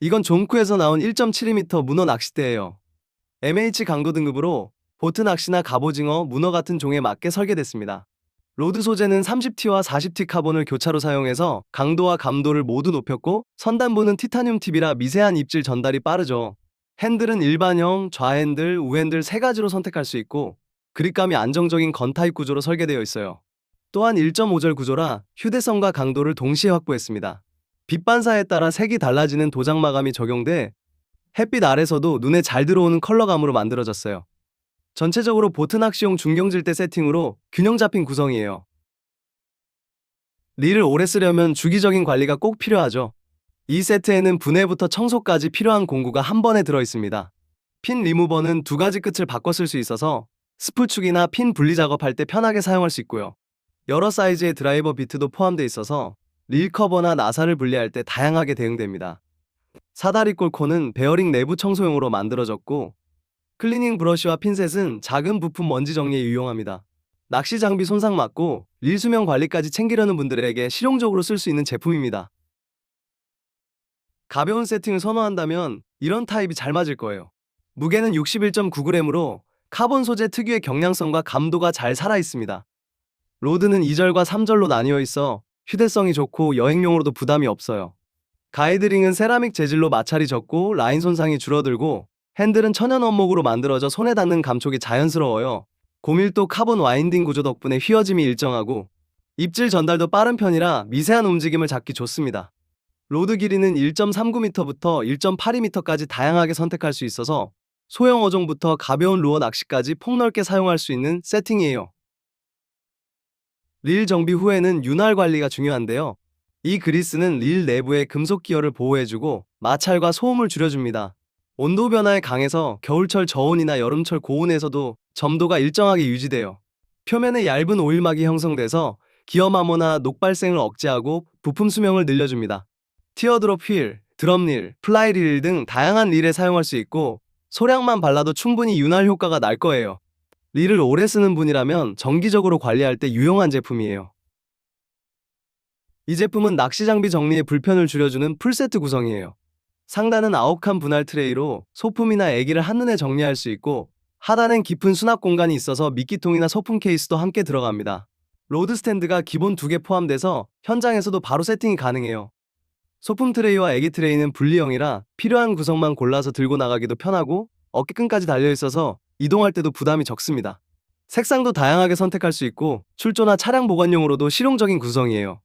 이건 존쿠에서 나온 1.72m 문어 낚싯대예요. MH 강도 등급으로 보트 낚시나 갑오징어, 문어 같은 종에 맞게 설계됐습니다. 로드 소재는 30T와 40T 카본을 교차로 사용해서 강도와 감도를 모두 높였고 선단부는 티타늄 팁이라 미세한 입질 전달이 빠르죠. 핸들은 일반형, 좌핸들, 우핸들 세 가지로 선택할 수 있고 그립감이 안정적인 건 타입 구조로 설계되어 있어요. 또한 1.5절 구조라 휴대성과 강도를 동시에 확보했습니다. 빛 반사에 따라 색이 달라지는 도장 마감이 적용돼 햇빛 아래서도 눈에 잘 들어오는 컬러감으로 만들어졌어요. 전체적으로 보트 낚시용 중경질대 세팅으로 균형 잡힌 구성이에요. 릴을 오래 쓰려면 주기적인 관리가 꼭 필요하죠. 이 세트에는 분해부터 청소까지 필요한 공구가 한 번에 들어 있습니다. 핀 리무버는 두 가지 끝을 바꿔 쓸 수 있어서 스프축이나 핀 분리 작업할 때 편하게 사용할 수 있고요. 여러 사이즈의 드라이버 비트도 포함되어 있어서 릴 커버나 나사를 분리할 때 다양하게 대응됩니다. 사다리 꼴코는 베어링 내부 청소용으로 만들어졌고 클리닝 브러쉬와 핀셋은 작은 부품 먼지 정리에 유용합니다. 낚시 장비 손상 막고 릴 수명 관리까지 챙기려는 분들에게 실용적으로 쓸 수 있는 제품입니다. 가벼운 세팅을 선호한다면 이런 타입이 잘 맞을 거예요. 무게는 61.9g으로 카본 소재 특유의 경량성과 감도가 잘 살아 있습니다. 로드는 2절과 3절로 나뉘어 있어 휴대성이 좋고 여행용으로도 부담이 없어요. 가이드링은 세라믹 재질로 마찰이 적고 라인 손상이 줄어들고 핸들은 천연 원목으로 만들어져 손에 닿는 감촉이 자연스러워요. 고밀도 카본 와인딩 구조 덕분에 휘어짐이 일정하고 입질 전달도 빠른 편이라 미세한 움직임을 잡기 좋습니다. 로드 길이는 1.39m부터 1.82m까지 다양하게 선택할 수 있어서 소형 어종부터 가벼운 루어 낚시까지 폭넓게 사용할 수 있는 세팅이에요. 릴 정비 후에는 윤활 관리가 중요한데요. 이 그리스는 릴 내부의 금속 기어를 보호해주고 마찰과 소음을 줄여줍니다. 온도 변화에 강해서 겨울철 저온이나 여름철 고온에서도 점도가 일정하게 유지돼요. 표면에 얇은 오일막이 형성돼서 기어 마모나 녹 발생을 억제하고 부품 수명을 늘려줍니다. 티어드롭 휠, 드럼릴, 플라이 릴 등 다양한 릴에 사용할 수 있고 소량만 발라도 충분히 윤활 효과가 날 거예요. 릴을 오래 쓰는 분이라면 정기적으로 관리할 때 유용한 제품이에요. 이 제품은 낚시 장비 정리의 불편을 줄여주는 풀세트 구성이에요. 상단은 아홉칸 분할 트레이로 소품이나 애기를 한눈에 정리할 수 있고 하단엔 깊은 수납 공간이 있어서 미끼통이나 소품 케이스도 함께 들어갑니다. 로드 스탠드가 기본 두 개 포함돼서 현장에서도 바로 세팅이 가능해요. 소품 트레이와 애기 트레이는 분리형이라 필요한 구성만 골라서 들고 나가기도 편하고 어깨끈까지 달려 있어서 이동할 때도 부담이 적습니다. 색상도 다양하게 선택할 수 있고 출조나 차량 보관용으로도 실용적인 구성이에요.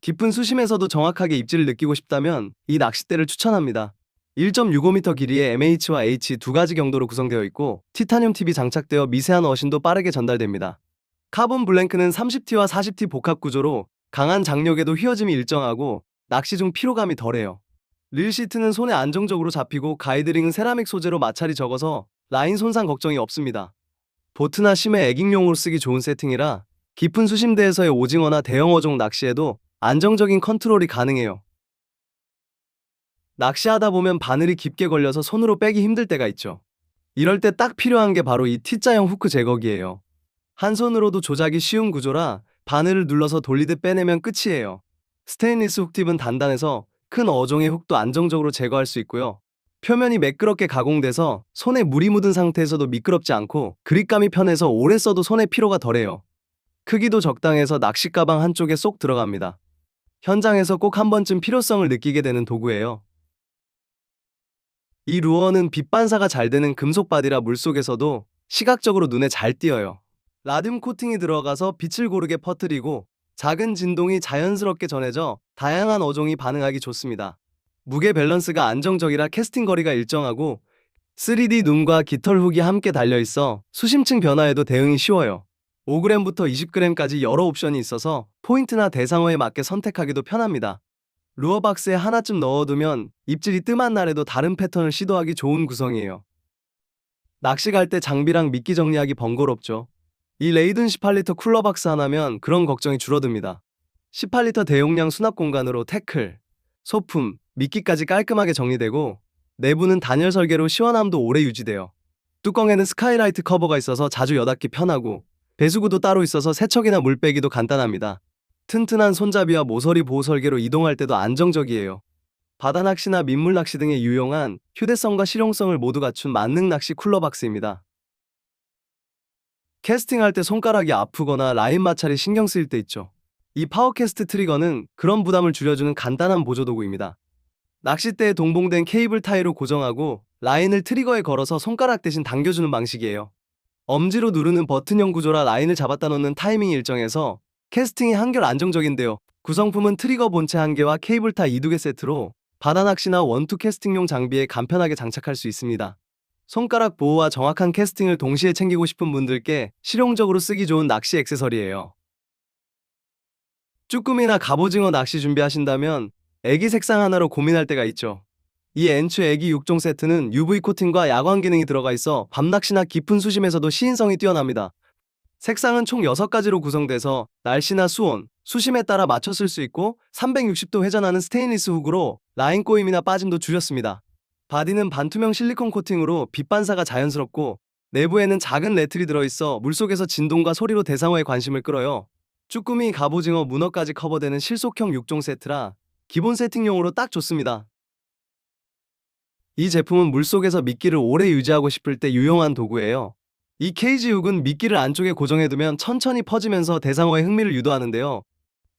깊은 수심에서도 정확하게 입질을 느끼고 싶다면 이 낚싯대를 추천합니다. 1.65m 길이의 MH와 H 두 가지 경도로 구성되어 있고 티타늄 팁이 장착되어 미세한 어신도 빠르게 전달됩니다. 카본 블랭크는 30T와 40T 복합 구조로 강한 장력에도 휘어짐이 일정하고 낚시 중 피로감이 덜해요. 릴 시트는 손에 안정적으로 잡히고 가이드링은 세라믹 소재로 마찰이 적어서 라인 손상 걱정이 없습니다. 보트나 심해 애깅용으로 쓰기 좋은 세팅이라 깊은 수심대에서의 오징어나 대형 어종 낚시에도 안정적인 컨트롤이 가능해요. 낚시하다 보면 바늘이 깊게 걸려서 손으로 빼기 힘들 때가 있죠. 이럴 때 딱 필요한 게 바로 이 T자형 후크 제거기예요. 한 손으로도 조작이 쉬운 구조라 바늘을 눌러서 돌리듯 빼내면 끝이에요. 스테인리스 훅팁은 단단해서 큰 어종의 훅도 안정적으로 제거할 수 있고요. 표면이 매끄럽게 가공돼서 손에 물이 묻은 상태에서도 미끄럽지 않고 그립감이 편해서 오래 써도 손에 피로가 덜해요. 크기도 적당해서 낚시 가방 한쪽에 쏙 들어갑니다. 현장에서 꼭 한 번쯤 필요성을 느끼게 되는 도구예요. 이 루어는 빛 반사가 잘 되는 금속 바디라 물속에서도 시각적으로 눈에 잘 띄어요. 라듐 코팅이 들어가서 빛을 고르게 퍼뜨리고 작은 진동이 자연스럽게 전해져 다양한 어종이 반응하기 좋습니다. 무게 밸런스가 안정적이라 캐스팅 거리가 일정하고 3D 눈과 깃털 훅이 함께 달려 있어 수심층 변화에도 대응이 쉬워요. 5g부터 20g까지 여러 옵션이 있어서 포인트나 대상어에 맞게 선택하기도 편합니다. 루어 박스에 하나쯤 넣어두면 입질이 뜸한 날에도 다른 패턴을 시도하기 좋은 구성이에요. 낚시 갈 때 장비랑 미끼 정리하기 번거롭죠. 이 레이든 18리터 쿨러 박스 하나면 그런 걱정이 줄어듭니다. 18리터 대용량 수납 공간으로 태클, 소품, 미끼까지 깔끔하게 정리되고 내부는 단열 설계로 시원함도 오래 유지돼요. 뚜껑에는 스카이라이트 커버가 있어서 자주 여닫기 편하고 배수구도 따로 있어서 세척이나 물 빼기도 간단합니다. 튼튼한 손잡이와 모서리 보호 설계로 이동할 때도 안정적이에요. 바다 낚시나 민물 낚시 등에 유용한 휴대성과 실용성을 모두 갖춘 만능 낚시 쿨러 박스입니다. 캐스팅할 때 손가락이 아프거나 라인 마찰이 신경 쓰일 때 있죠. 이 파워캐스트 트리거는 그런 부담을 줄여주는 간단한 보조 도구입니다. 낚싯대에 동봉된 케이블 타이로 고정하고 라인을 트리거에 걸어서 손가락 대신 당겨주는 방식이에요. 엄지로 누르는 버튼형 구조라 라인을 잡았다 놓는 타이밍이 일정해서 캐스팅이 한결 안정적인데요. 구성품은 트리거 본체 한 개와 케이블 타 2개 세트로 바다 낚시나 원투 캐스팅용 장비에 간편하게 장착할 수 있습니다. 손가락 보호와 정확한 캐스팅을 동시에 챙기고 싶은 분들께 실용적으로 쓰기 좋은 낚시 액세서리예요. 쭈꾸미나 갑오징어 낚시 준비하신다면 애기 색상 하나로 고민할 때가 있죠. 이 엔추 애기 6종 세트는 UV 코팅과 야광 기능이 들어가 있어 밤낚시나 깊은 수심에서도 시인성이 뛰어납니다. 색상은 총 6가지로 구성돼서 날씨나 수온, 수심에 따라 맞춰 쓸 수 있고 360도 회전하는 스테인리스 훅으로 라인 꼬임이나 빠짐도 줄였습니다. 바디는 반투명 실리콘 코팅으로 빛 반사가 자연스럽고 내부에는 작은 레틀이 들어있어 물속에서 진동과 소리로 대상어의 관심을 끌어요. 쭈꾸미, 갑오징어, 문어까지 커버되는 실속형 6종 세트라 기본 세팅용으로 딱 좋습니다. 이 제품은 물속에서 미끼를 오래 유지하고 싶을 때 유용한 도구예요. 이 케이지 훅은 미끼를 안쪽에 고정해두면 천천히 퍼지면서 대상어의 흥미를 유도하는데요.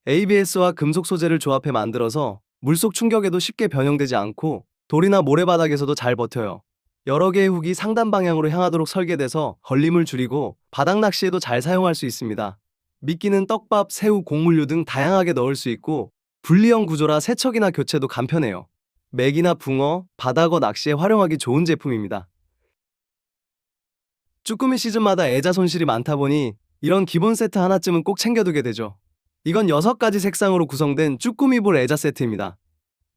ABS와 금속 소재를 조합해 만들어서 물속 충격에도 쉽게 변형되지 않고 돌이나 모래바닥에서도 잘 버텨요. 여러 개의 훅이 상단 방향으로 향하도록 설계돼서 걸림을 줄이고 바닥 낚시에도 잘 사용할 수 있습니다. 미끼는 떡밥, 새우, 곡물류 등 다양하게 넣을 수 있고 분리형 구조라 세척이나 교체도 간편해요. 맥이나 붕어, 바닥어 낚시에 활용하기 좋은 제품입니다. 쭈꾸미 시즌마다 애자 손실이 많다 보니 이런 기본 세트 하나쯤은 꼭 챙겨두게 되죠. 이건 6가지 색상으로 구성된 쭈꾸미볼 애자 세트입니다.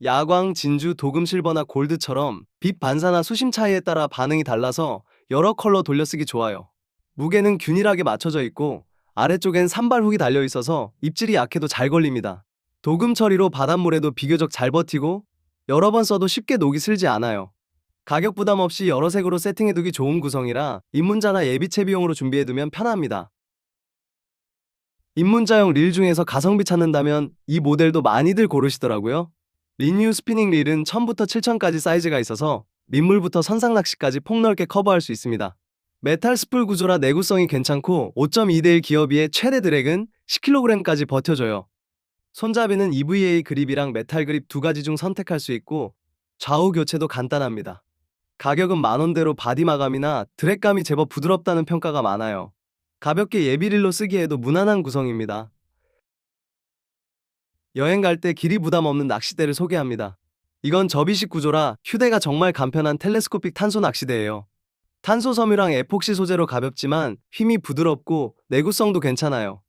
야광, 진주, 도금 실버나 골드처럼 빛 반사나 수심 차이에 따라 반응이 달라서 여러 컬러 돌려쓰기 좋아요. 무게는 균일하게 맞춰져 있고 아래쪽엔 산발 훅이 달려 있어서 입질이 약해도 잘 걸립니다. 도금 처리로 바닷물에도 비교적 잘 버티고 여러 번 써도 쉽게 녹이 슬지 않아요. 가격 부담 없이 여러 색으로 세팅해두기 좋은 구성이라 입문자나 예비채 비용으로 준비해두면 편합니다. 입문자용 릴 중에서 가성비 찾는다면 이 모델도 많이들 고르시더라고요. 리뉴 스피닝 릴은 1000부터 7000까지 사이즈가 있어서 민물부터 선상 낚시까지 폭넓게 커버할 수 있습니다. 메탈 스풀 구조라 내구성이 괜찮고 5.2대1 기어비의 최대 드랙은 10kg까지 버텨줘요. 손잡이는 EVA 그립이랑 메탈 그립 두 가지 중 선택할 수 있고 좌우 교체도 간단합니다. 가격은 만원대로 바디 마감이나 드랙감이 제법 부드럽다는 평가가 많아요. 가볍게 예비릴로 쓰기에도 무난한 구성입니다. 여행 갈 때 길이 부담 없는 낚싯대를 소개합니다. 이건 접이식 구조라 휴대가 정말 간편한 텔레스코픽 탄소 낚시대예요. 탄소 섬유랑 에폭시 소재로 가볍지만 힘이 부드럽고 내구성도 괜찮아요.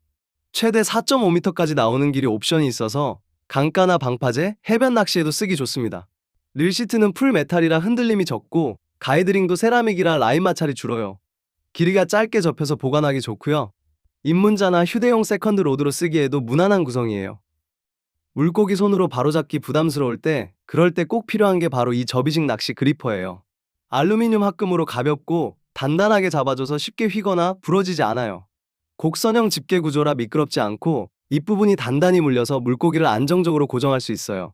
최대 4.5m까지 나오는 길이 옵션이 있어서 강가나 방파제, 해변 낚시에도 쓰기 좋습니다. 릴 시트는 풀 메탈이라 흔들림이 적고 가이드링도 세라믹이라 라인 마찰이 줄어요. 길이가 짧게 접혀서 보관하기 좋고요. 입문자나 휴대용 세컨드 로드로 쓰기에도 무난한 구성이에요. 물고기 손으로 바로잡기 부담스러울 때 그럴 때 꼭 필요한 게 바로 이 접이식 낚시 그리퍼예요. 알루미늄 합금으로 가볍고 단단하게 잡아줘서 쉽게 휘거나 부러지지 않아요. 곡선형 집게 구조라 미끄럽지 않고 윗부분이 단단히 물려서 물고기를 안정적으로 고정할 수 있어요.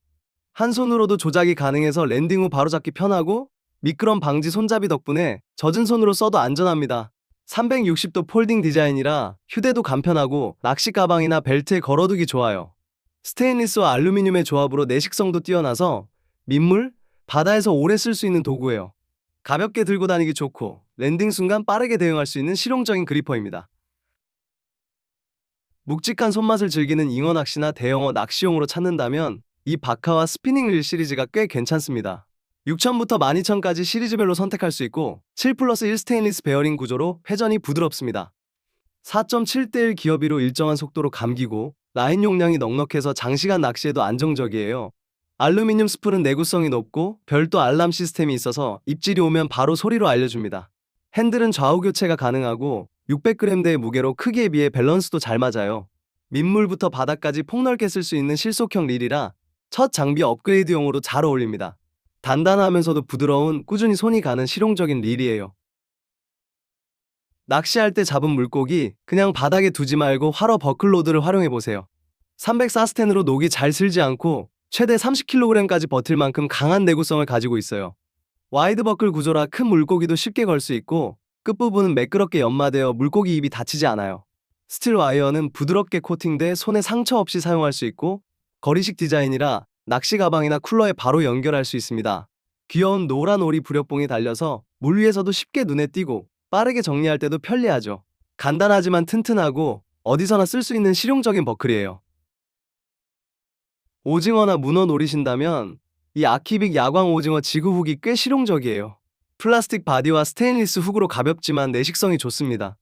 한 손으로도 조작이 가능해서 랜딩 후 바로잡기 편하고 미끄럼 방지 손잡이 덕분에 젖은 손으로 써도 안전합니다. 360도 폴딩 디자인이라 휴대도 간편하고 낚시 가방이나 벨트에 걸어두기 좋아요. 스테인리스와 알루미늄의 조합으로 내식성도 뛰어나서 민물, 바다에서 오래 쓸 수 있는 도구예요. 가볍게 들고 다니기 좋고 랜딩 순간 빠르게 대응할 수 있는 실용적인 그리퍼입니다. 묵직한 손맛을 즐기는 잉어 낚시나 대형어 낚시용으로 찾는다면 이 바카와 스피닝 릴 시리즈가 꽤 괜찮습니다. 6,000부터 12,000까지 시리즈별로 선택할 수 있고 7 플러스 1 스테인리스 베어링 구조로 회전이 부드럽습니다. 4.7대1 기어비로 일정한 속도로 감기고 라인 용량이 넉넉해서 장시간 낚시에도 안정적이에요. 알루미늄 스풀은 내구성이 높고 별도 알람 시스템이 있어서 입질이 오면 바로 소리로 알려줍니다. 핸들은 좌우 교체가 가능하고 600g대의 무게로 크기에 비해 밸런스도 잘 맞아요. 민물부터 바닥까지 폭넓게 쓸 수 있는 실속형 릴이라 첫 장비 업그레이드용으로 잘 어울립니다. 단단하면서도 부드러운 꾸준히 손이 가는 실용적인 릴이에요. 낚시할 때 잡은 물고기 그냥 바닥에 두지 말고 활어 버클로드를 활용해 보세요. 304스텐으로 녹이 잘 슬지 않고 최대 30kg까지 버틸 만큼 강한 내구성을 가지고 있어요. 와이드 버클 구조라 큰 물고기도 쉽게 걸 수 있고 끝부분은 매끄럽게 연마되어 물고기 입이 다치지 않아요. 스틸 와이어는 부드럽게 코팅돼 손에 상처 없이 사용할 수 있고 거리식 디자인이라 낚시 가방이나 쿨러에 바로 연결할 수 있습니다. 귀여운 노란 오리 부력봉이 달려서 물 위에서도 쉽게 눈에 띄고 빠르게 정리할 때도 편리하죠. 간단하지만 튼튼하고 어디서나 쓸 수 있는 실용적인 버클이에요. 오징어나 문어 노리신다면 이 아키빅 야광 오징어 지구 훅이 꽤 실용적이에요. 플라스틱 바디와 스테인리스 훅으로 가볍지만 내식성이 좋습니다.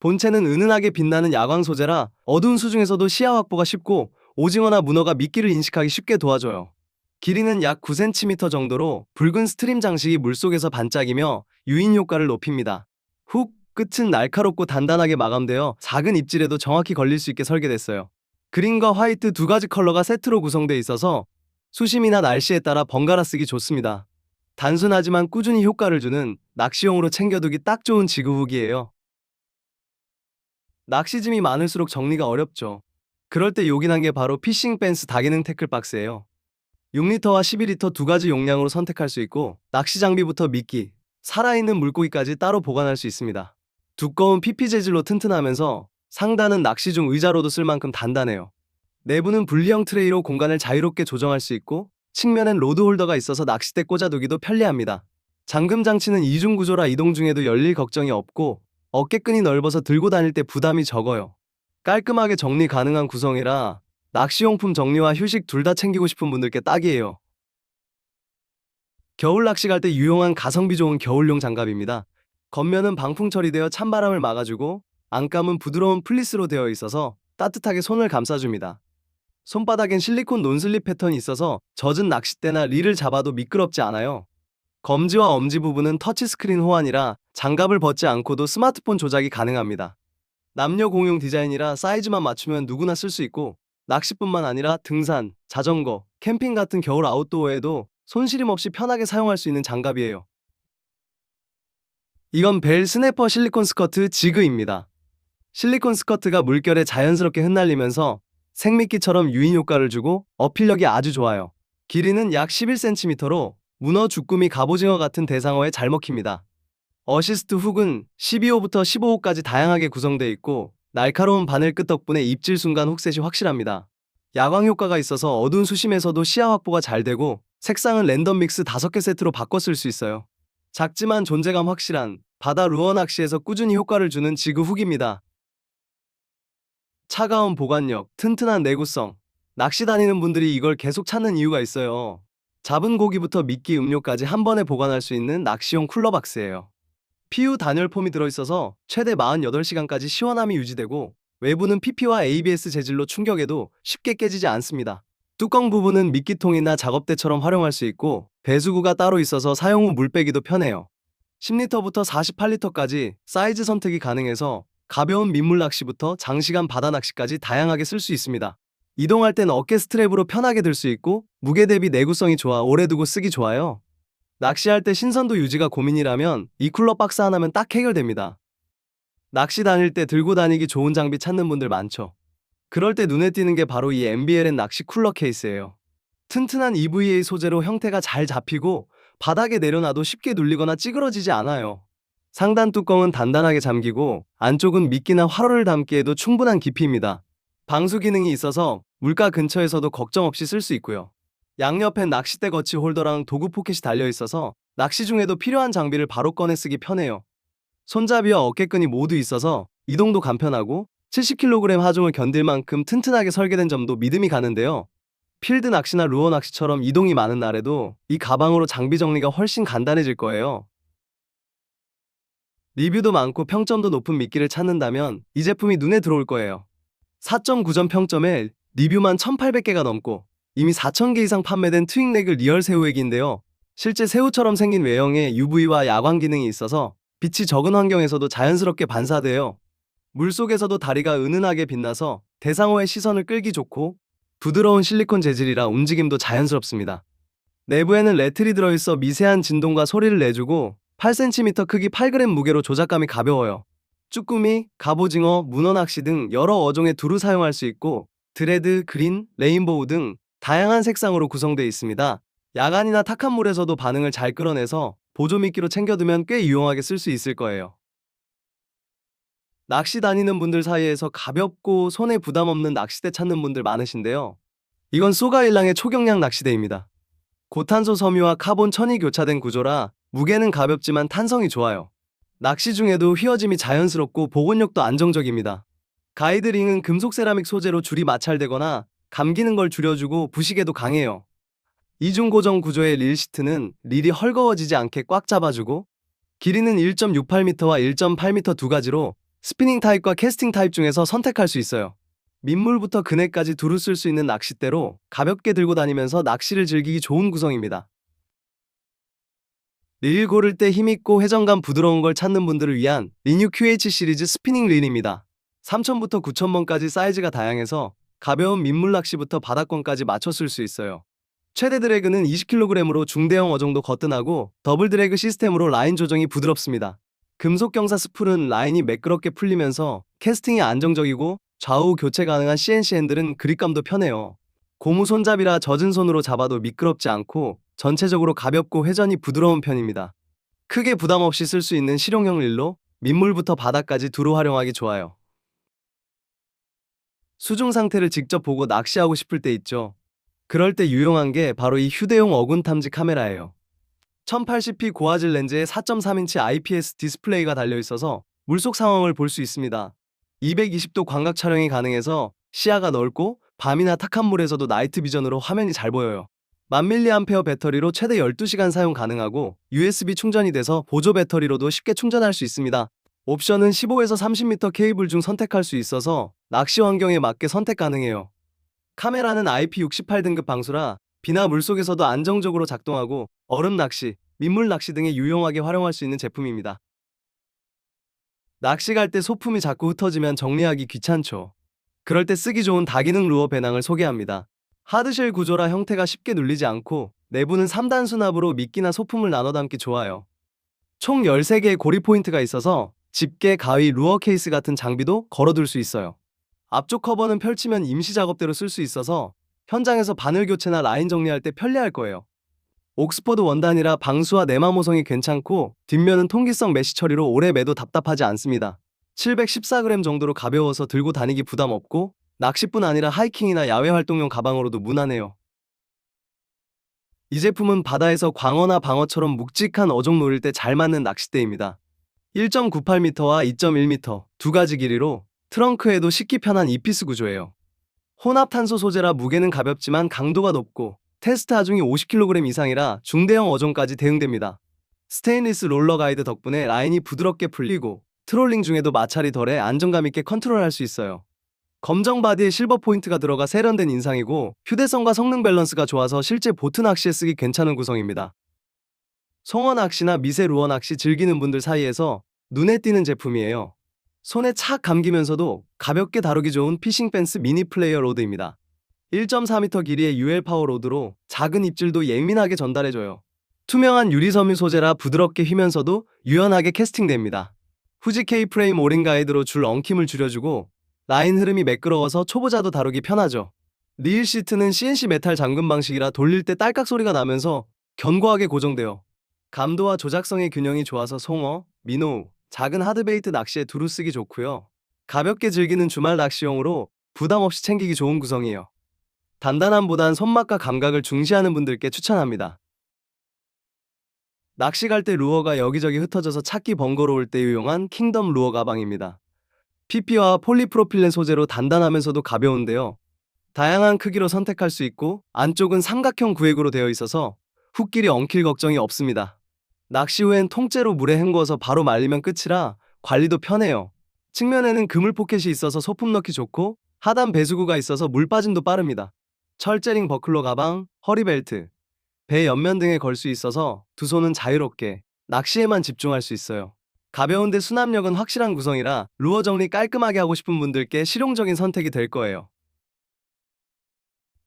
본체는 은은하게 빛나는 야광 소재라 어두운 수중에서도 시야 확보가 쉽고 오징어나 문어가 미끼를 인식하기 쉽게 도와줘요. 길이는 약 9cm 정도로 붉은 스트림 장식이 물속에서 반짝이며 유인 효과를 높입니다. 훅 끝은 날카롭고 단단하게 마감되어 작은 입질에도 정확히 걸릴 수 있게 설계됐어요. 그린과 화이트 두 가지 컬러가 세트로 구성되어 있어서 수심이나 날씨에 따라 번갈아 쓰기 좋습니다. 단순하지만 꾸준히 효과를 주는 낚시용으로 챙겨두기 딱 좋은 지구훅이에요. 낚시짐이 많을수록 정리가 어렵죠. 그럴 때 요긴한 게 바로 피싱 펜스 다기능 태클 박스예요. 6리터와 12리터 두 가지 용량으로 선택할 수 있고 낚시 장비부터 미끼, 살아있는 물고기까지 따로 보관할 수 있습니다. 두꺼운 PP 재질로 튼튼하면서 상단은 낚시 중 의자로도 쓸 만큼 단단해요. 내부는 분리형 트레이로 공간을 자유롭게 조정할 수 있고 측면엔 로드 홀더가 있어서 낚싯대 꽂아두기도 편리합니다. 잠금 장치는 이중 구조라 이동 중에도 열릴 걱정이 없고 어깨끈이 넓어서 들고 다닐 때 부담이 적어요. 깔끔하게 정리 가능한 구성이라 낚시용품 정리와 휴식 둘 다 챙기고 싶은 분들께 딱이에요. 겨울 낚시 갈 때 유용한 가성비 좋은 겨울용 장갑입니다. 겉면은 방풍 처리되어 찬바람을 막아주고 안감은 부드러운 플리스로 되어 있어서 따뜻하게 손을 감싸줍니다. 손바닥엔 실리콘 논슬립 패턴이 있어서 젖은 낚싯대나 릴을 잡아도 미끄럽지 않아요. 검지와 엄지 부분은 터치스크린 호환이라 장갑을 벗지 않고도 스마트폰 조작이 가능합니다. 남녀 공용 디자인이라 사이즈만 맞추면 누구나 쓸 수 있고 낚시뿐만 아니라 등산, 자전거, 캠핑 같은 겨울 아웃도어에도 손시림 없이 편하게 사용할 수 있는 장갑이에요. 이건 벨 스냅퍼 실리콘 스커트 지그입니다. 실리콘 스커트가 물결에 자연스럽게 흩날리면서 생미끼처럼 유인 효과를 주고 어필력이 아주 좋아요. 길이는 약 11cm로 문어, 주꾸미, 갑오징어 같은 대상어에 잘 먹힙니다. 어시스트 훅은 12호부터 15호까지 다양하게 구성되어 있고 날카로운 바늘 끝 덕분에 입질 순간 훅셋이 확실합니다. 야광 효과가 있어서 어두운 수심에서도 시야 확보가 잘 되고 색상은 랜덤 믹스 5개 세트로 바꿔 쓸 수 있어요. 작지만 존재감 확실한 바다 루어 낚시에서 꾸준히 효과를 주는 지그 훅입니다. 차가운 보관력, 튼튼한 내구성. 낚시 다니는 분들이 이걸 계속 찾는 이유가 있어요. 잡은 고기부터 미끼 음료까지 한 번에 보관할 수 있는 낚시용 쿨러 박스예요. PU 단열 폼이 들어있어서 최대 48시간까지 시원함이 유지되고 외부는 PP와 ABS 재질로 충격에도 쉽게 깨지지 않습니다. 뚜껑 부분은 미끼통이나 작업대처럼 활용할 수 있고 배수구가 따로 있어서 사용 후 물 빼기도 편해요. 10리터부터 48리터까지 사이즈 선택이 가능해서 가벼운 민물 낚시부터 장시간 바다 낚시까지 다양하게 쓸 수 있습니다. 이동할 땐 어깨 스트랩으로 편하게 들 수 있고 무게 대비 내구성이 좋아 오래 두고 쓰기 좋아요. 낚시할 때 신선도 유지가 고민이라면 이 쿨러 박스 하나면 딱 해결됩니다. 낚시 다닐 때 들고 다니기 좋은 장비 찾는 분들 많죠. 그럴 때 눈에 띄는 게 바로 이 MBLN 낚시 쿨러 케이스예요. 튼튼한 EVA 소재로 형태가 잘 잡히고 바닥에 내려놔도 쉽게 눌리거나 찌그러지지 않아요. 상단 뚜껑은 단단하게 잠기고 안쪽은 미끼나 화로를 담기에도 충분한 깊이입니다. 방수 기능이 있어서 물가 근처에서도 걱정 없이 쓸 수 있고요. 양옆엔 낚싯대 거치 홀더랑 도구 포켓이 달려 있어서 낚시 중에도 필요한 장비를 바로 꺼내 쓰기 편해요. 손잡이와 어깨끈이 모두 있어서 이동도 간편하고 70kg 하중을 견딜 만큼 튼튼하게 설계된 점도 믿음이 가는데요. 필드 낚시나 루어 낚시처럼 이동이 많은 날에도 이 가방으로 장비 정리가 훨씬 간단해질 거예요. 리뷰도 많고 평점도 높은 미끼를 찾는다면 이 제품이 눈에 들어올 거예요. 4.9점 평점에 리뷰만 1,800개가 넘고 이미 4,000개 이상 판매된 트윙레그 리얼 새우액인데요. 실제 새우처럼 생긴 외형에 UV와 야광 기능이 있어서 빛이 적은 환경에서도 자연스럽게 반사돼요. 물속에서도 다리가 은은하게 빛나서 대상어의 시선을 끌기 좋고 부드러운 실리콘 재질이라 움직임도 자연스럽습니다. 내부에는 레틀이 들어있어 미세한 진동과 소리를 내주고 8cm 크기 8g 무게로 조작감이 가벼워요. 쭈꾸미, 갑오징어, 문어 낚시 등 여러 어종의 두루 사용할 수 있고 드레드, 그린, 레인보우 등 다양한 색상으로 구성되어 있습니다. 야간이나 탁한 물에서도 반응을 잘 끌어내서 보조미끼로 챙겨두면 꽤 유용하게 쓸 수 있을 거예요. 낚시 다니는 분들 사이에서 가볍고 손에 부담 없는 낚싯대 찾는 분들 많으신데요. 이건 소가일랑의 초경량 낚시대입니다. 고탄소 섬유와 카본 천이 교차된 구조라 무게는 가볍지만 탄성이 좋아요. 낚시 중에도 휘어짐이 자연스럽고 보건력도 안정적입니다. 가이드링은 금속 세라믹 소재로 줄이 마찰되거나 감기는 걸 줄여주고 부식에도 강해요. 이중 고정 구조의 릴 시트는 릴이 헐거워지지 않게 꽉 잡아주고 길이는 1.68m와 1.8m 두 가지로 스피닝 타입과 캐스팅 타입 중에서 선택할 수 있어요. 민물부터 그네까지 두루 쓸 수 있는 낚싯대로 가볍게 들고 다니면서 낚시를 즐기기 좋은 구성입니다. 릴 고를 때 힘있고 회전감 부드러운 걸 찾는 분들을 위한 리뉴 QH 시리즈 스피닝 릴입니다. 3000부터 9000번까지 사이즈가 다양해서 가벼운 민물 낚시부터 바닥권까지 맞춰 쓸 수 있어요. 최대 드래그는 20kg으로 중대형 어종도 거뜬하고 더블 드래그 시스템으로 라인 조정이 부드럽습니다. 금속 경사 스풀은 라인이 매끄럽게 풀리면서 캐스팅이 안정적이고 좌우 교체 가능한 CNC 핸들은 그립감도 편해요. 고무 손잡이라 젖은 손으로 잡아도 미끄럽지 않고 전체적으로 가볍고 회전이 부드러운 편입니다. 크게 부담 없이 쓸 수 있는 실용형 릴로 민물부터 바닥까지 두루 활용하기 좋아요. 수중 상태를 직접 보고 낚시하고 싶을 때 있죠. 그럴 때 유용한 게 바로 이 휴대용 어군 탐지 카메라예요. 1080p 고화질 렌즈에 4.3인치 IPS 디스플레이가 달려 있어서 물속 상황을 볼 수 있습니다. 220도 광각 촬영이 가능해서 시야가 넓고 밤이나 탁한 물에서도 나이트 비전으로 화면이 잘 보여요. 1000mAh 배터리로 최대 12시간 사용 가능하고 USB 충전이 돼서 보조 배터리로도 쉽게 충전할 수 있습니다. 옵션은 15에서 30m 케이블 중 선택할 수 있어서 낚시 환경에 맞게 선택 가능해요. 카메라는 IP68 등급 방수라 비나 물속에서도 안정적으로 작동하고 얼음 낚시, 민물 낚시 등에 유용하게 활용할 수 있는 제품입니다. 낚시 갈 때 소품이 자꾸 흩어지면 정리하기 귀찮죠. 그럴 때 쓰기 좋은 다기능 루어 배낭을 소개합니다. 하드쉘 구조라 형태가 쉽게 눌리지 않고 내부는 3단 수납으로 미끼나 소품을 나눠 담기 좋아요. 총 13개의 고리 포인트가 있어서 집게, 가위, 루어 케이스 같은 장비도 걸어둘 수 있어요. 앞쪽 커버는 펼치면 임시 작업대로 쓸 수 있어서 현장에서 바늘 교체나 라인 정리할 때 편리할 거예요. 옥스퍼드 원단이라 방수와 내마 모성이 괜찮고 뒷면은 통기성 메쉬 처리로 오래 매도 답답하지 않습니다. 714g 정도로 가벼워서 들고 다니기 부담 없고 낚시뿐 아니라 하이킹이나 야외 활동용 가방으로도 무난해요. 이 제품은 바다에서 광어나 방어처럼 묵직한 어종 노릴 때 잘 맞는 낚싯대입니다. 1.98m와 2.1m 두 가지 길이로 트렁크에도 싣기 편한 이피스 구조예요. 혼합 탄소 소재라 무게는 가볍지만 강도가 높고 테스트 하중이 50kg 이상이라 중대형 어종까지 대응됩니다. 스테인리스 롤러 가이드 덕분에 라인이 부드럽게 풀리고 트롤링 중에도 마찰이 덜해 안정감 있게 컨트롤할 수 있어요. 검정 바디에 실버 포인트가 들어가 세련된 인상이고 휴대성과 성능 밸런스가 좋아서 실제 보트 낚시에 쓰기 괜찮은 구성입니다. 송어 낚시나 미세 루어 낚시 즐기는 분들 사이에서 눈에 띄는 제품이에요. 손에 착 감기면서도 가볍게 다루기 좋은 피싱 펜스 미니 플레이어 로드입니다. 1.4m 길이의 UL 파워 로드로 작은 입질도 예민하게 전달해줘요. 투명한 유리 섬유 소재라 부드럽게 휘면서도 유연하게 캐스팅됩니다. 후지 K 프레임 오링 가이드로 줄 엉킴을 줄여주고 라인 흐름이 매끄러워서 초보자도 다루기 편하죠. 릴 시트는 CNC 메탈 잠금 방식이라 돌릴 때 딸깍 소리가 나면서 견고하게 고정돼요. 감도와 조작성의 균형이 좋아서 송어, 민호, 작은 하드베이트 낚시에 두루 쓰기 좋고요. 가볍게 즐기는 주말 낚시용으로 부담 없이 챙기기 좋은 구성이에요. 단단함보단 손맛과 감각을 중시하는 분들께 추천합니다. 낚시 갈 때 루어가 여기저기 흩어져서 찾기 번거로울 때 유용한 킹덤 루어 가방입니다. PP와 폴리프로필렌 소재로 단단하면서도 가벼운데요. 다양한 크기로 선택할 수 있고 안쪽은 삼각형 구획으로 되어 있어서 훅길이 엉킬 걱정이 없습니다. 낚시 후엔 통째로 물에 헹궈서 바로 말리면 끝이라 관리도 편해요. 측면에는 그물 포켓이 있어서 소품 넣기 좋고 하단 배수구가 있어서 물 빠짐도 빠릅니다. 철제링 버클러 가방, 허리벨트, 배 옆면 등에 걸 수 있어서 두 손은 자유롭게 낚시에만 집중할 수 있어요. 가벼운데 수납력은 확실한 구성이라 루어 정리 깔끔하게 하고 싶은 분들께 실용적인 선택이 될 거예요.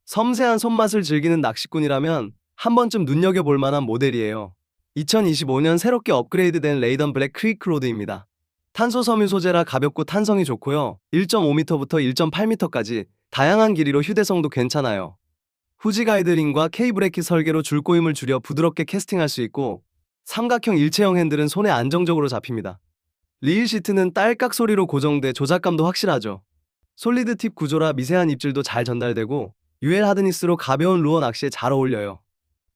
섬세한 손맛을 즐기는 낚시꾼이라면 한 번쯤 눈여겨볼 만한 모델이에요. 2025년 새롭게 업그레이드된 레이던 블랙 크위크 로드입니다. 탄소 섬유 소재라 가볍고 탄성이 좋고요. 1.5m부터 1.8m까지 다양한 길이로 휴대성도 괜찮아요. 후지 가이드링과 K브레이크 설계로 줄 꼬임을 줄여 부드럽게 캐스팅할 수 있고 삼각형 일체형 핸들은 손에 안정적으로 잡힙니다. 리일 시트는 딸깍 소리로 고정돼 조작감도 확실하죠. 솔리드 팁 구조라 미세한 입질도 잘 전달되고 UL 하드니스로 가벼운 루어 낚시에 잘 어울려요.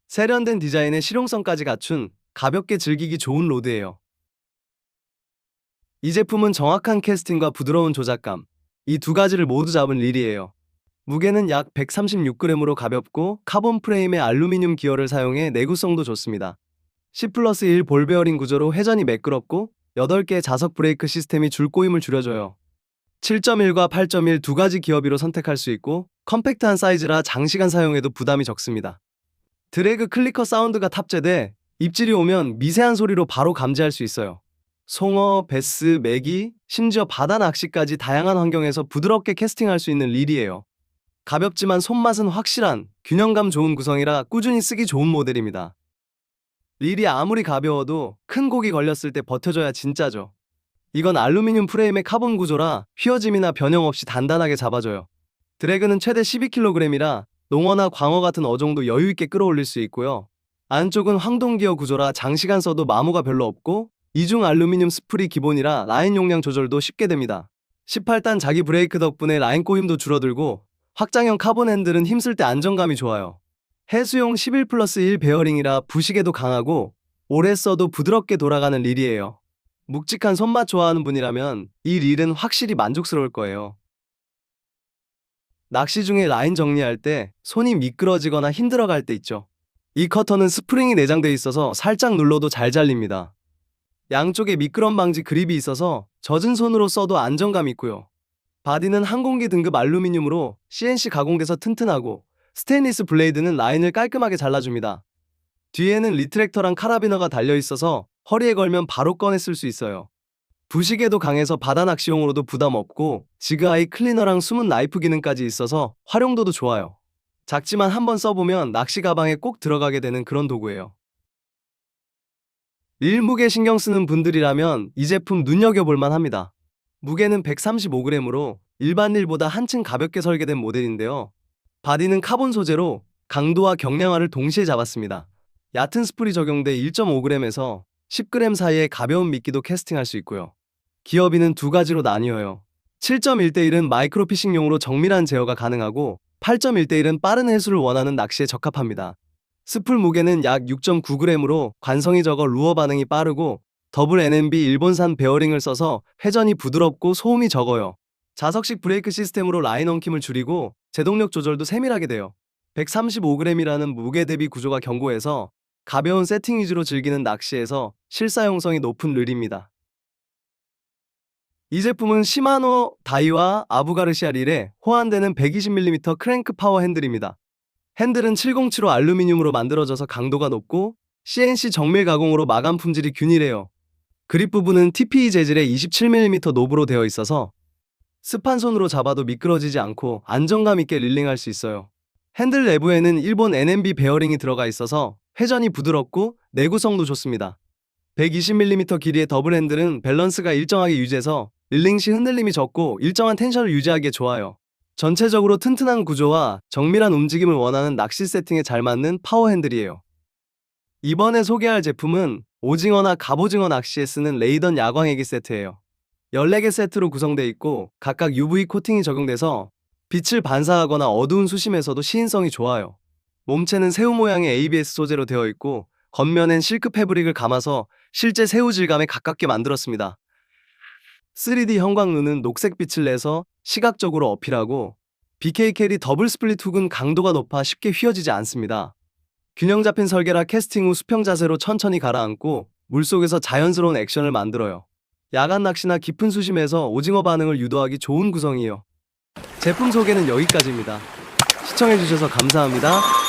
세련된 디자인에 실용성까지 갖춘 가볍게 즐기기 좋은 로드예요. 이 제품은 정확한 캐스팅과 부드러운 조작감, 이 두 가지를 모두 잡은 릴이에요. 무게는 약 136g으로 가볍고 카본 프레임의 알루미늄 기어를 사용해 내구성도 좋습니다. 10 플러스 1 볼베어링 구조로 회전이 매끄럽고 8개의 자석 브레이크 시스템이 줄 꼬임을 줄여줘요. 7.1과 8.1 두 가지 기어비로 선택할 수 있고 컴팩트한 사이즈라 장시간 사용해도 부담이 적습니다. 드래그 클리커 사운드가 탑재돼 입질이 오면 미세한 소리로 바로 감지할 수 있어요. 송어, 베스, 메기, 심지어 바다 낚시까지 다양한 환경에서 부드럽게 캐스팅할 수 있는 릴이에요. 가볍지만 손맛은 확실한 균형감 좋은 구성이라 꾸준히 쓰기 좋은 모델입니다. 릴이 아무리 가벼워도 큰 고기 걸렸을 때 버텨줘야 진짜죠. 이건 알루미늄 프레임의 카본 구조라 휘어짐이나 변형 없이 단단하게 잡아줘요. 드래그는 최대 12kg이라 농어나 광어 같은 어종도 여유 있게 끌어올릴 수 있고요. 안쪽은 황동기어 구조라 장시간 써도 마모가 별로 없고 이중 알루미늄 스프리 기본이라 라인 용량 조절도 쉽게 됩니다. 18단 자기 브레이크 덕분에 라인 꼬임도 줄어들고 확장형 카본 핸들은 힘쓸 때 안정감이 좋아요. 해수용 11 플러스 1 베어링이라 부식에도 강하고 오래 써도 부드럽게 돌아가는 릴이에요. 묵직한 손맛 좋아하는 분이라면 이 릴은 확실히 만족스러울 거예요. 낚시 중에 라인 정리할 때 손이 미끄러지거나 힘들어갈 때 있죠. 이 커터는 스프링이 내장돼 있어서 살짝 눌러도 잘 잘립니다. 양쪽에 미끄럼 방지 그립이 있어서 젖은 손으로 써도 안정감 있고요. 바디는 항공기 등급 알루미늄으로 CNC 가공돼서 튼튼하고 스테인리스 블레이드는 라인을 깔끔하게 잘라줍니다. 뒤에는 리트랙터랑 카라비너가 달려 있어서 허리에 걸면 바로 꺼내 쓸 수 있어요. 부식에도 강해서 바다 낚시용으로도 부담 없고 지그아이 클리너랑 숨은 나이프 기능까지 있어서 활용도도 좋아요. 작지만 한번 써보면 낚시 가방에 꼭 들어가게 되는 그런 도구예요. 릴 무게 신경 쓰는 분들이라면 이 제품 눈여겨볼 만 합니다. 무게는 135g으로 일반 릴보다 한층 가볍게 설계된 모델인데요. 바디는 카본 소재로 강도와 경량화를 동시에 잡았습니다. 얕은 스프리 적용돼 1.5g에서 10g 사이의 가벼운 미끼도 캐스팅할 수 있고요. 기어비는 두 가지로 나뉘어요. 7.1대1은 마이크로피싱용으로 정밀한 제어가 가능하고 8.1대1은 빠른 해수를 원하는 낚시에 적합합니다. 스풀 무게는 약 6.9g으로 관성이 적어 루어 반응이 빠르고 더블 NMB 일본산 베어링을 써서 회전이 부드럽고 소음이 적어요. 자석식 브레이크 시스템으로 라인 엉킴을 줄이고 제동력 조절도 세밀하게 돼요. 135g이라는 무게 대비 구조가 견고해서 가벼운 세팅 위주로 즐기는 낚시에서 실사용성이 높은 릴입니다. 이 제품은 시마노 다이와 아부가르시아 릴에 호환되는 120mm 크랭크 파워 핸들입니다. 핸들은 707호 알루미늄으로 만들어져서 강도가 높고 CNC 정밀 가공으로 마감 품질이 균일해요. 그립 부분은 TPE 재질의 27mm 노브로 되어 있어서 습한 손으로 잡아도 미끄러지지 않고 안정감 있게 릴링할 수 있어요. 핸들 내부에는 일본 NMB 베어링이 들어가 있어서 회전이 부드럽고 내구성도 좋습니다. 120mm 길이의 더블 핸들은 밸런스가 일정하게 유지해서 릴링 시 흔들림이 적고 일정한 텐션을 유지하기에 좋아요. 전체적으로 튼튼한 구조와 정밀한 움직임을 원하는 낚시 세팅에 잘 맞는 파워 핸들이에요. 이번에 소개할 제품은 오징어나 갑오징어 낚시에 쓰는 레이던 야광애기 세트예요. 14개 세트로 구성되어 있고 각각 UV 코팅이 적용돼서 빛을 반사하거나 어두운 수심에서도 시인성이 좋아요. 몸체는 새우 모양의 ABS 소재로 되어 있고 겉면엔 실크 패브릭을 감아서 실제 새우 질감에 가깝게 만들었습니다. 3D 형광루는 녹색 빛을 내서 시각적으로 어필하고 BK 캐리 더블 스플릿 훅은 강도가 높아 쉽게 휘어지지 않습니다. 균형 잡힌 설계라 캐스팅 후 수평 자세로 천천히 가라앉고 물속에서 자연스러운 액션을 만들어요. 야간 낚시나 깊은 수심에서 오징어 반응을 유도하기 좋은 구성이에요. 제품 소개는 여기까지입니다. 시청해주셔서 감사합니다.